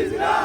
Please, no!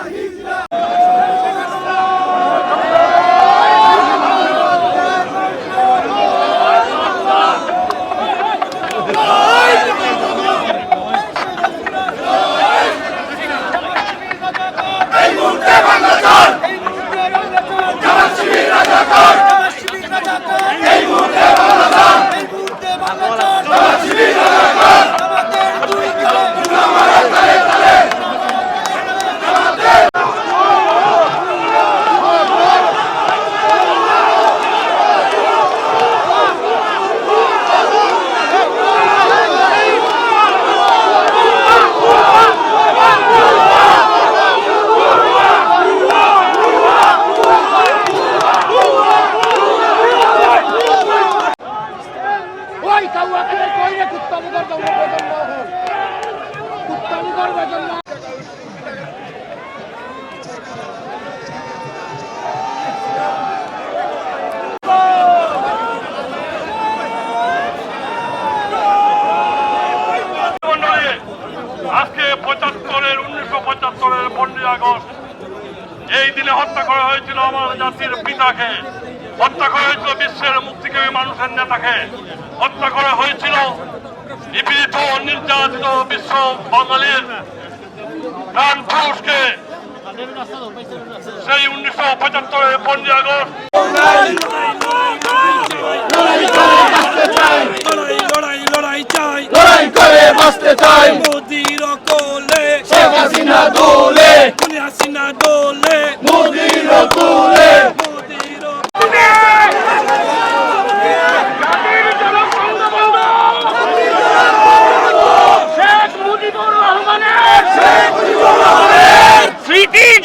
August, এই দিনে হত্যা করা হয়েছিল আমার জাতির পিতাকে। হত্যা করা হয়েছিল বিশ্বের মুক্তিকামী মানুষের নেতাকে। হত্যা করা হয়েছিল নিপীড়িত নির্যাতিত বিশ্ব বাঙালির প্রাণ পুরুষকে। সেই উনিশশো পঁচাত্তরের পনেরোই আগস্ট।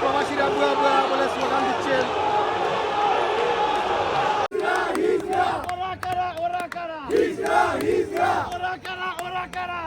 প্রবাসীরা বুয়া বুয়া বলে স্লোগান দিচ্ছেন। ওরা কারা ওরা কারা? ওরা কারা ওরা কারা?